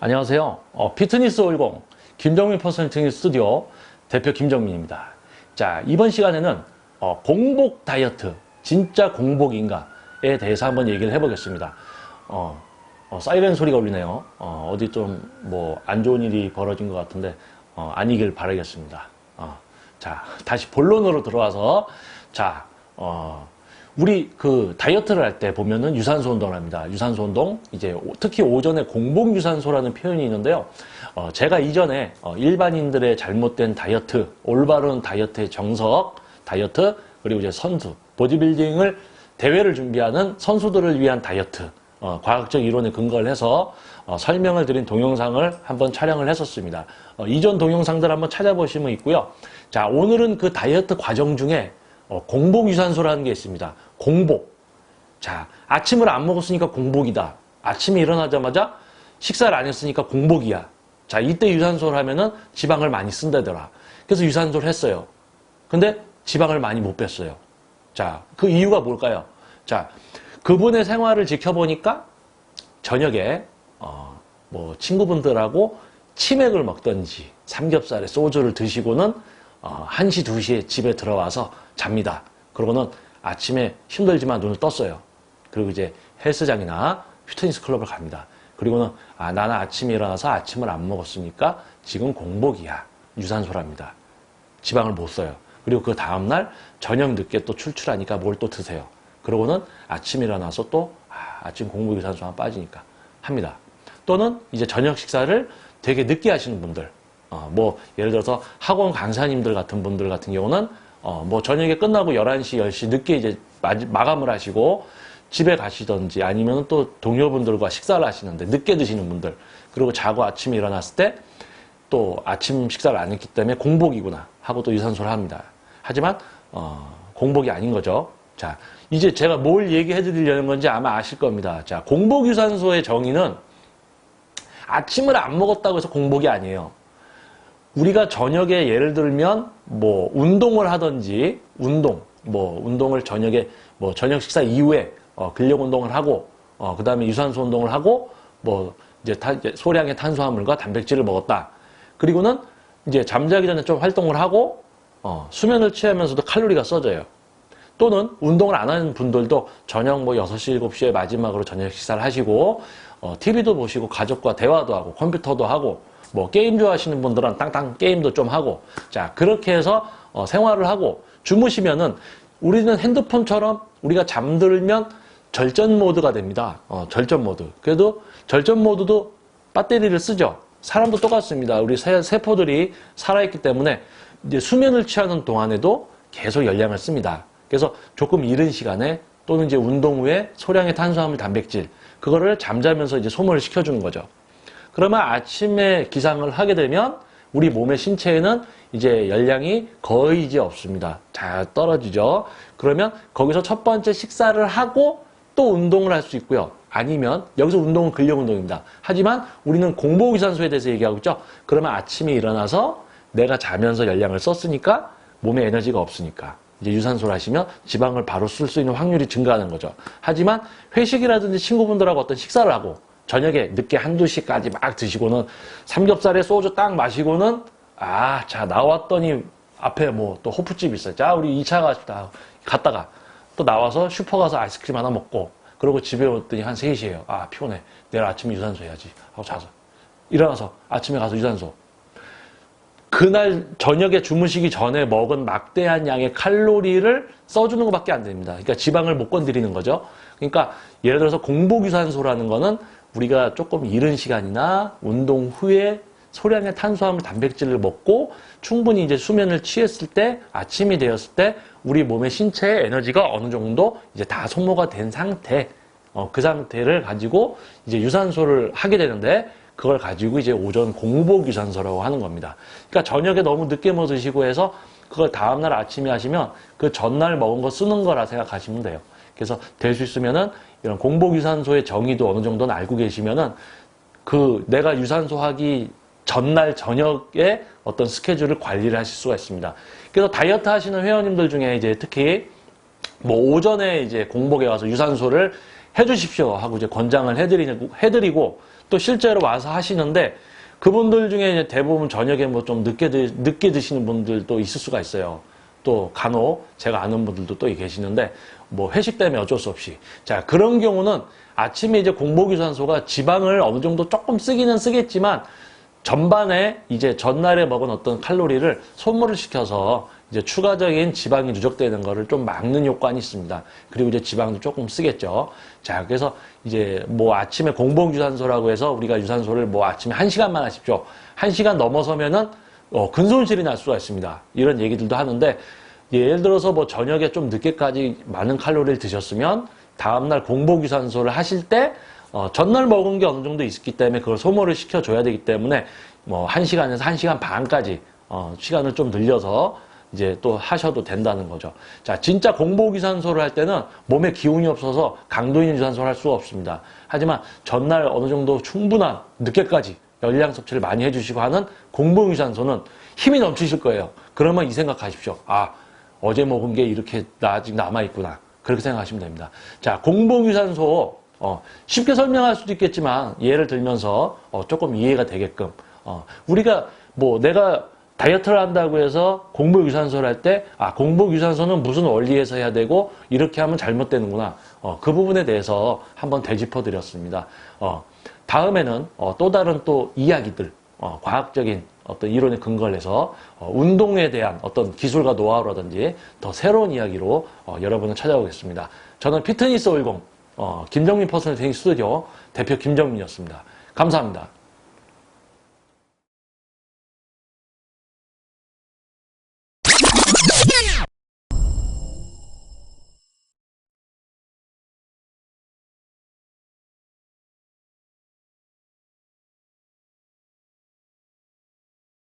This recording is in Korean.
안녕하세요. 어, 피트니스 50 김정민 퍼스널 트레이닝 스튜디오 대표 김정민입니다. 자, 이번 시간에는 어, 공복 다이어트, 진짜 공복인가에 대해서 한번 얘기를 해보겠습니다. 어, 어, 사이렌 소리가 울리네요. 어, 디 좀 뭐 안 좋은 일이 벌어진 것 같은데 어, 아니길 바라겠습니다. 어, 자, 다시 본론으로 들어와서 자, 어, 우리 그 다이어트를 할 때 보면은 유산소 운동을 합니다. 유산소 운동 이제 오- 특히 오전에 공복 유산소라는 표현이 있는데요. 어, 제가 이전에 어, 일반인들의 잘못된 다이어트, 올바른 다이어트의 정석 다이어트 그리고 이제 선수 보디빌딩을 대회를 준비하는 선수들을 위한 다이어트 어, 과학적 이론에 근거를 해서 어, 설명을 드린 동영상을 한번 촬영을 했었습니다. 어, 이전 동영상들 한번 찾아보시면 있고요. 자 오늘은 그 다이어트 과정 중에 어, 공복 유산소라는 게 있습니다. 공복. 자, 아침을 안 먹었으니까 공복이다. 아침에 일어나자마자 식사를 안 했으니까 공복이야. 자, 이때 유산소를 하면은 지방을 많이 쓴다더라. 그래서 유산소를 했어요. 근데 지방을 많이 못 뺐어요. 자, 그 이유가 뭘까요? 자, 그분의 생활을 지켜보니까 저녁에 어, 뭐 친구분들하고 치맥을 먹던지 삼겹살에 소주를 드시고는 어, 1시, 2시에 집에 들어와서 잡니다. 그러고는 아침에 힘들지만 눈을 떴어요. 그리고 이제 헬스장이나 피트니스 클럽을 갑니다. 그리고는 아, 나는 아침에 일어나서 아침을 안 먹었으니까 지금 공복이야. 유산소랍니다. 지방을 못 써요. 그리고 그 다음날 저녁 늦게 또 출출하니까 뭘 또 드세요. 그러고는 아침 일어나서 또 아, 침 공복 유산소만 빠지니까 합니다. 또는 이제 저녁 식사를 되게 늦게 하시는 분들, 어, 뭐 예를 들어서 학원 강사님들 같은 분들 같은 경우는 어, 뭐 저녁에 끝나고 11시, 10시 늦게 이제 마- 마감을 하시고 집에 가시던지 아니면 또 동료분들과 식사를 하시는데 늦게 드시는 분들 그리고 자고 아침에 일어났을 때 또 아침 식사를 안 했기 때문에 공복이구나 하고 또 유산소를 합니다. 하지만 어, 공복이 아닌 거죠. 자, 이제 제가 뭘 얘기해 드리려는 건지 아마 아실 겁니다. 자, 공복 유산소의 정의는 아침을 안 먹었다고 해서 공복이 아니에요. 우리가 저녁에 예를 들면 뭐 운동을 하든지 운동 뭐 운동을 저녁에 뭐 저녁 식사 이후에 어, 근력 운동을 하고 어, 그다음에 유산소 운동을 하고 뭐 이제, 타- 소량의 탄수화물과 단백질을 먹었다. 그리고는 이제 잠자기 전에 좀 활동을 하고 어, 수면을 취하면서도 칼로리가 써져요. 또는 운동을 안 하는 분들도 저녁 뭐 6시, 7시에 마지막으로 저녁 식사를 하시고, 어, TV도 보시고, 가족과 대화도 하고, 컴퓨터도 하고, 뭐, 게임 좋아하시는 분들은 땅땅 게임도 좀 하고, 자, 그렇게 해서, 어, 생활을 하고, 주무시면은, 우리는 핸드폰처럼 우리가 잠들면 절전 모드가 됩니다. 어, 절전 모드. 그래도 절전 모드도 배터리를 쓰죠. 사람도 똑같습니다. 우리 세, 세포들이 살아있기 때문에 이제 수면을 취하는 동안에도 계속 열량을 씁니다. 그래서 조금 이른 시간에 또는 이제 운동 후에 소량의 탄수화물, 단백질 그거를 잠자면서 이제 소모를 시켜주는 거죠. 그러면 아침에 기상을 하게 되면 우리 몸의 신체에는 이제 열량이 거의 이제 없습니다. 잘 떨어지죠. 그러면 거기서 첫 번째 식사를 하고 또 운동을 할 수 있고요. 아니면 여기서 운동은 근력 운동입니다. 하지만 우리는 공복 유산소에 대해서 얘기하고 있죠. 그러면 아침에 일어나서 내가 자면서 열량을 썼으니까 몸에 에너지가 없으니까 이제 유산소를 하시면 지방을 바로 쓸 수 있는 확률이 증가하는 거죠. 하지만 회식이라든지 친구분들하고 어떤 식사를 하고 저녁에 늦게 한두 시까지 막 드시고는 삼겹살에 소주 딱 마시고는 아, 자, 나왔더니 앞에 뭐 또 호프집 있어요. 자, 우리 2차 가십다. 갔다가 또 나와서 슈퍼 가서 아이스크림 하나 먹고 그러고 집에 왔더니 한 3시에요. 아, 피곤해. 내일 아침에 유산소 해야지. 하고 자서. 일어나서 아침에 가서 유산소. 그날 저녁에 주무시기 전에 먹은 막대한 양의 칼로리를 써주는 것밖에 안 됩니다. 그러니까 지방을 못 건드리는 거죠. 그러니까 예를 들어서 공복 유산소라는 거는 우리가 조금 이른 시간이나 운동 후에 소량의 탄수화물, 단백질을 먹고 충분히 이제 수면을 취했을 때 아침이 되었을 때 우리 몸의 신체의 에너지가 어느 정도 이제 다 소모가 된 상태, 어, 그 상태를 가지고 이제 유산소를 하게 되는데 그걸 가지고 이제 오전 공복 유산소라고 하는 겁니다. 그러니까 저녁에 너무 늦게 뭐 드시고 해서 그걸 다음날 아침에 하시면 그 전날 먹은 거 쓰는 거라 생각하시면 돼요. 그래서 될 수 있으면은 이런 공복 유산소의 정의도 어느 정도는 알고 계시면은 그 내가 유산소 하기 전날 저녁에 어떤 스케줄을 관리를 하실 수가 있습니다. 그래서 다이어트 하시는 회원님들 중에 이제 특히 뭐 오전에 이제 공복에 와서 유산소를 해주십시오 하고 이제 권장을 해드리고, 해드리고 또 실제로 와서 하시는데 그분들 중에 이제 대부분 저녁에 뭐 좀 늦게, 드, 늦게 드시는 분들도 있을 수가 있어요. 또 간혹 제가 아는 분들도 또 계시는데 뭐 회식 때문에 어쩔 수 없이 자 그런 경우는 아침에 이제 공복유산소가 지방을 어느 정도 조금 쓰기는 쓰겠지만 전반에 이제 전날에 먹은 어떤 칼로리를 소모를 시켜서 이제 추가적인 지방이 누적되는 거를 좀 막는 효과는 있습니다. 그리고 이제 지방도 조금 쓰겠죠. 자, 그래서 이제 뭐 아침에 공복 유산소라고 해서 우리가 유산소를 뭐 아침에 한시간만 하십시오. 한시간 넘어서면은 어, 근손실이 날 수가 있습니다. 이런 얘기들도 하는데 예를 들어서 뭐 저녁에 좀 늦게까지 많은 칼로리를 드셨으면 다음날 공복 유산소를 하실 때 어, 전날 먹은 게 어느 정도 있기 때문에 그걸 소모를 시켜줘야 되기 때문에 뭐 1시간에서 1시간 반까지 어, 시간을 좀 늘려서 이제 또 하셔도 된다는 거죠. 자, 진짜 공복 유산소를 할 때는 몸에 기운이 없어서 강도 있는 유산소를 할 수가 없습니다. 하지만 전날 어느 정도 충분한 늦게까지 열량 섭취를 많이 해주시고 하는 공복 유산소는 힘이 넘치실 거예요. 그러면 이 생각하십시오. 아, 어제 먹은 게 이렇게 나 아직 남아있구나. 그렇게 생각하시면 됩니다. 자, 공복유산소, 어, 쉽게 설명할 수도 있겠지만, 예를 들면서, 어, 조금 이해가 되게끔, 어, 우리가, 뭐, 내가 다이어트를 한다고 해서 공복유산소를 할 때, 아, 공복유산소는 무슨 원리에서 해야 되고, 이렇게 하면 잘못되는구나. 어, 그 부분에 대해서 한번 되짚어 드렸습니다. 어, 다음에는, 어, 또 다른 또 이야기들, 어, 과학적인 어떤 이론에 근거를 해서 어, 운동에 대한 어떤 기술과 노하우라든지 더 새로운 이야기로 어, 여러분을 찾아오겠습니다. 저는 피트니스 50 어, 김정민 퍼스널 트레이닝 스튜디오 대표 김정민이었습니다. 감사합니다.